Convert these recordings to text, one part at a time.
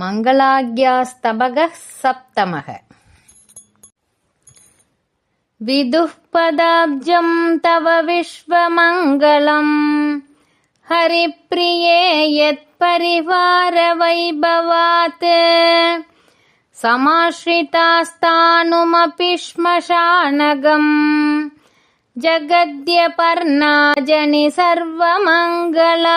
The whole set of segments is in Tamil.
मङ्गलाज्ञास्तबगः सप्तमः पदाब्जम् तव विश्वमङ्गलम् हरिप्रिये यत्परिवारवैभवात् समाश्रितास्तानुमपि श्मशानगम् जगद्यपर्णाजनि सर्वमङ्गला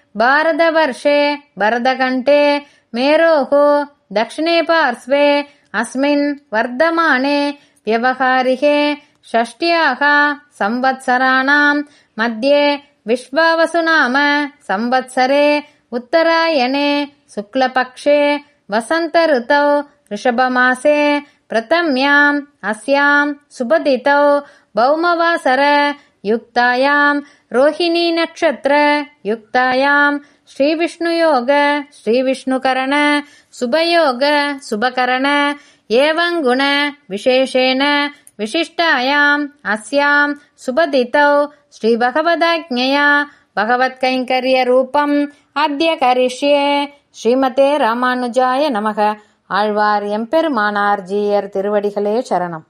भारतवर्षे भरतकण्ठे मेरोः दक्षिणे पार्श्वे अस्मिन् वर्धमाने व्यवहारिके षष्ट्याः संवत्सराणाम् मध्ये विश्वावसुनाम संवत्सरे उत्तरायणे शुक्लपक्षे ऋतौ ऋषभमासे प्रथम्याम् अस्याम् शुभदितौ भौमवासर युक्तायां रोहिणीनक्षत्र युक्तायां श्रीविष्णुयोग श्रीविष्णुकरण सुभयोग सुभकरण एवं गुण विशेषेण विशिष्टायाम् अस्यां सुबदितौ श्रीभगवदाज्ञया भगवत्कैङ्कर्यरूपम् अद्य करिष्ये ஸ்ரீமதே ராமானுஜாய நமக ஆழ்வார் எம்பெருமானார் ஜீயர் திருவடிகளே சரணம்